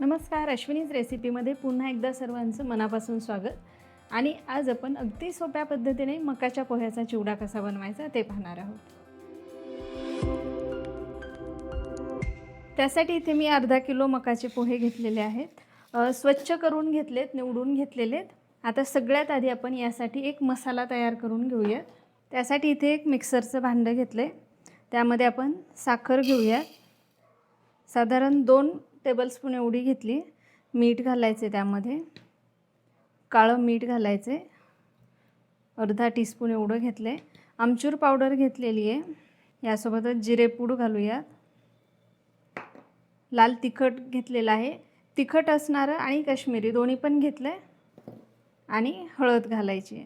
नमस्कार अश्विनीज रेसिपीमध्ये पुन्हा एकदा सर्वांचं मनापासून स्वागत. आणि आज आपण अगदी सोप्या पद्धतीने मकाच्या पोह्याचा चिवडा कसा बनवायचा ते पाहणार आहोत. त्यासाठी इथे मी अर्धा किलो मकाचे पोहे घेतलेले आहेत. स्वच्छ करून घेतलेत निवडून घेतलेलेत. आता सगळ्यात आधी आपण यासाठी एक मसाला तयार करून घेऊयात त्यासाठी इथे एक मिक्सरचं भांडं घेतलं आहे त्यामध्ये आपण साखर घेऊयात साधारण दोन टेबलस्पून एवढी घेतली. मीठ घालायचे त्यामध्ये. काळं मीठ घालायचे. अर्धा टीस्पून एवढं घेतलं. आहे आमचूर पावडर घेतलेली आहे. यासोबतच जिरेपूड घालूयात. लाल तिखट घेतलेलं आहे. तिखट असणारं आणि काश्मीरी दोन्ही पण घेतलं आहे आणि हळद घालायची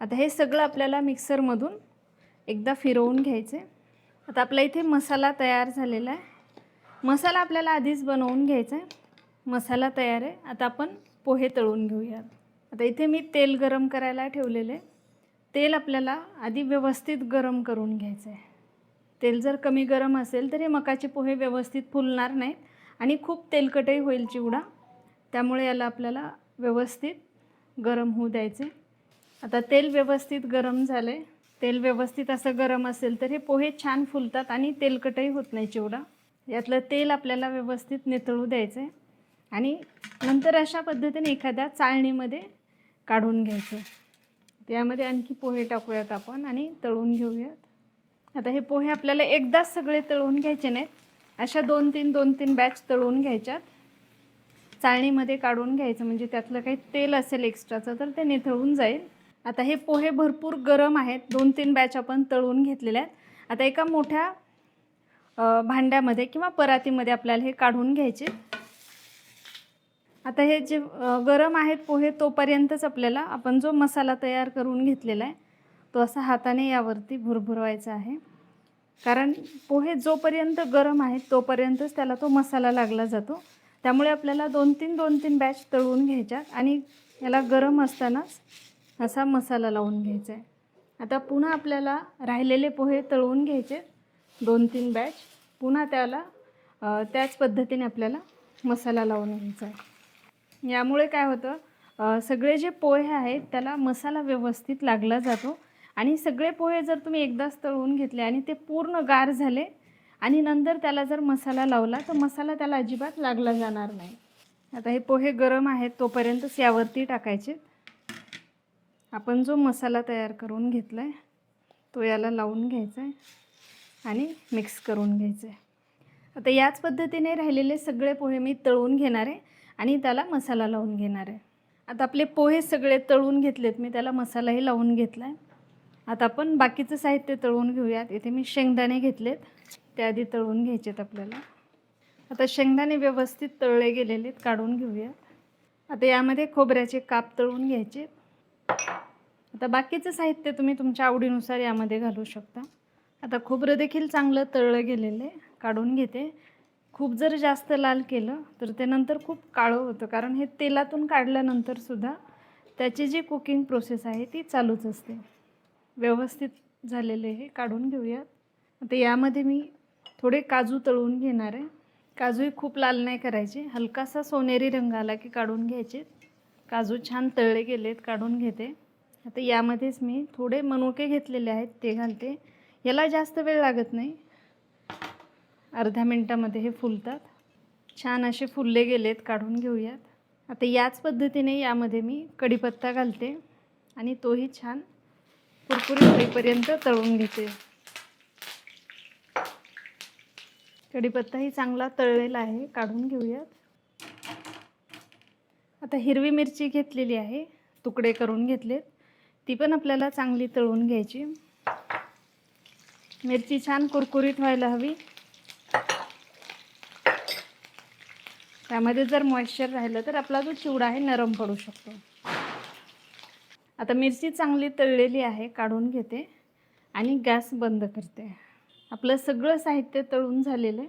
आता हे सगळं आपल्याला मिक्सरमधून एकदा फिरवून घ्यायचे. आता आपला इथे मसाला तयार झालेला आहे. मसाला आपल्याला आधीच बनवून घ्यायचा आहे. मसाला तयार आहे. आता आपण पोहे तळून घेऊयात आता इथे मी तेल गरम करायला ठेवलेले तेल आपल्याला आधी व्यवस्थित गरम करून घ्यायचं आहे. तेल जर कमी गरम असेल तर हे मकाचे पोहे व्यवस्थित फुलणार नाहीत आणि खूप तेलकटही होईल चिवडा. त्यामुळे याला आपल्याला व्यवस्थित गरम होऊ द्यायचे आता तेल व्यवस्थित गरम झालं आहे तेल व्यवस्थित असं गरम असेल तर हे पोहे छान फुलतात आणि तेलकटही होत नाही चिवडा. यातलं तेल आपल्याला व्यवस्थित नितळू द्यायचं आहे आणि नंतर अशा पद्धतीने एखाद्या चाळणीमध्ये काढून घ्यायचं. त्यामध्ये आणखी पोहे टाकूयात आपण आणि तळून घेऊयात. आता हे पोहे आपल्याला एकदाच सगळे तळून घ्यायचे नाहीत. अशा दोन तीन दोन तीन बॅच तळून घ्यायच्यात. चाळणीमध्ये काढून घ्यायचं. म्हणजे त्यातलं काही तेल असेल एक्स्ट्राचं तर ते निथळून जाईल. आता हे पोहे भरपूर गरम आहेत. दोन तीन बॅच आपण तळून घेतलेले आहेत. आता एका मोठ्या भांड्यामध्ये किंवा परातीमध्ये आपल्याला हे काढून घ्यायचे. आता हे जे गरम आहेत पोहे तोपर्यंतच आपल्याला आपण जो मसाला तयार करून घेतलेला आहे तो असा हाताने यावरती भुरभुरवायचा आहे. कारण पोहे जोपर्यंत गरम आहेत तोपर्यंतच त्याला तो मसाला लागला जातो. त्यामुळे आपल्याला दोन तीन दोन तीन बॅच तळून घ्यायच्यात आणि याला गरम असतानाच असा मसाला लावून घ्यायचा आहे. आता पुन्हा आपल्याला राहिलेले पोहे तळवून घ्यायचे. दोन तीन बॅच पुन्हा त्याला त्याच पद्धतीने आपल्याला मसाला लावून घ्यायचा आहे. यामुळे काय होतं सगळे जे पोहे आहेत त्याला मसाला व्यवस्थित लागला जातो. आणि सगळे पोहे जर तुम्ही एकदाच तळवून घेतले आणि ते पूर्ण गार झाले आणि नंतर त्याला जर मसाला लावला तर मसाला त्याला अजिबात लागला जाणार नाही. आता हे पोहे गरम आहेत तोपर्यंतच यावरती टाकायचे. आपण जो मसाला तयार करून घेतला आहे तो याला लावून घ्यायचा आहे. आणि मिक्स करून घ्यायचं आहे आता याच पद्धतीने राहिलेले सगळे पोहे मी तळून घेणार आहे आणि त्याला मसाला लावून घेणार आहे. आता आपले पोहे सगळे तळून घेतलेत मी त्याला मसालाही लावून घेतला आहे आता आपण बाकीचं साहित्य तळून घेऊयात. इथे मी शेंगदाणे घेतलेत ते आधी तळून घ्यायचेत आपल्याला. आता शेंगदाणे व्यवस्थित तळले गेलेले आहेत काढून घेऊयात आता यामध्ये खोबऱ्याचे काप तळून घ्यायचे आता बाकीचं साहित्य तुम्ही तुमच्या आवडीनुसार यामध्ये घालू शकता. आता खोबरं देखील चांगलं तळलं गेलेलं आहे काढून घेते. खूप जर जास्त लाल केलं तर ते नंतर खूप काळं होतं कारण हे तेलातून काढल्यानंतरसुद्धा त्याची जी कुकिंग प्रोसेस आहे ती चालूच असते. व्यवस्थित झालेले हे काढून घेऊयात. आता यामध्ये मी थोडे काजू तळून घेणार आहे. काजूही खूप लाल नाही करायचे हलकासा सोनेरी रंग आला की काढून घ्यायचे. काजू छान तळले गेलेत काढून घेते. आता यामध्येच मी थोडे मनुके घेतलेले आहेत ते घालते. याला जास्त वेळ लागत नाही. अर्ध्या मिनटामध्ये हे फुलतात. छान असे फुलले गेलेत काढून घेऊयात. आता याच पद्धतीने यामध्ये मी कढीपत्ता घालते आणि तोही छान कुरकुरीत होईपर्यंत तळून घेते. कढीपत्ताही चांगला तळलेला आहे काढून घेऊयात. आता हिरवी मिरची घेतलेली आहे तुकडे करून घेतलेत. ती पण आपल्याला चांगली तळून घ्यायची. मिरची छान कुरकुरीत व्हायला हवी. त्यामध्ये जर मॉइश्चर राहिलं तर आपला जो चिवडा आहे नरम पडू शकतो. आता मिरची चांगली तळलेली आहे काढून घेते आणि गॅस बंद करते. आपलं सगळं साहित्य तळून झालेलं आहे.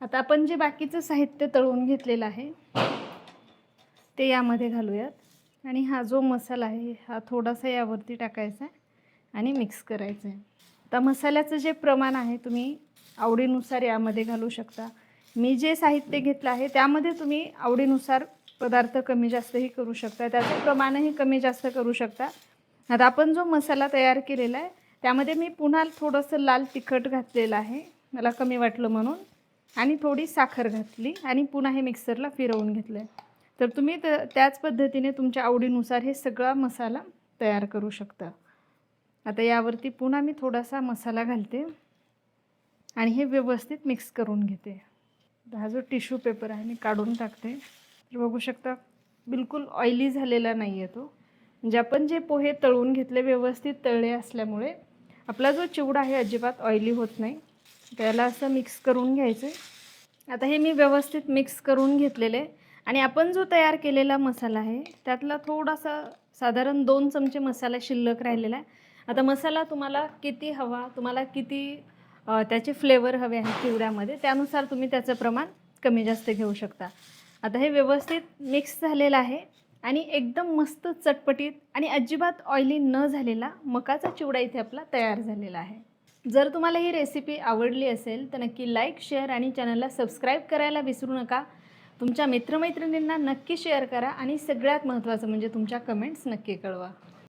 आता आपण जे बाकीचं साहित्य तळून घेतलेलं आहे ते यामध्ये घालूयात. आणि हा जो मसाला आहे हा थोडासा यावरती टाकायचा आहे आणि मिक्स करायचा आहे. आता मसाल्याचं जे प्रमाण आहे तुम्ही आवडीनुसार यामध्ये घालू शकता. मी जे साहित्य घेतलं आहे त्यामध्ये तुम्ही आवडीनुसार पदार्थ कमी जास्तही करू शकता. त्याचं प्रमाणही कमी जास्त करू शकता. आता आपण जो मसाला तयार केलेला आहे त्यामध्ये मी पुन्हा थोडंसं लाल तिखट घातलेलं आहे मला कमी वाटलं म्हणून. आणि थोडी साखर घातली आणि पुन्हा हे मिक्सरला फिरवून घेतलं आहे तर तुम्ही त त्याच पद्धतीने तुमच्या आवडीनुसार हे सगळा मसाला तयार करू शकता. आता यावरती पुन्हा मी थोडासा मसाला घालते आणि हे व्यवस्थित मिक्स करून घेते. हा जो टिश्यू पेपर आहे मी काढून टाकते. तर बघू शकता बिलकुल ऑइली झालेला नाही आहे तो. म्हणजे आपण जे पोहे तळून घेतले व्यवस्थित तळले असल्यामुळे आपला जो चिवडा आहे अजिबात ऑइली होत नाही. त्याला असं मिक्स करून घ्यायचं. आहे आता हे मी व्यवस्थित मिक्स करून घेतलेले. आणि आपण जो तयार केलेला मसाला आहे त्यातला थोडासा साधारण दोन चमचे मसाला शिल्लक राहिलेला आहे. आता मसाला तुम्हाला किती हवा तुम्हाला किती त्याचे फ्लेवर हवे आहेत चिवड्यामध्ये त्यानुसार तुम्ही त्याचं प्रमाण कमी जास्त घेऊ शकता. आता हे व्यवस्थित मिक्स झालेलं आहे आणि एकदम मस्त चटपटीत आणि अजिबात ऑइली न झालेला मकाचा चिवडा इथे आपला तयार झालेला आहे. जर तुम्हाला ही रेसिपी आवडली असेल तर नक्की लाईक शेअर आणि चॅनलला सबस्क्राईब करायला विसरू नका. तुमच्या मित्रमैत्रिणींना नक्की शेअर करा आणि सगळ्यात महत्त्वाचं म्हणजे तुमच्या कमेंट्स नक्की कळवा.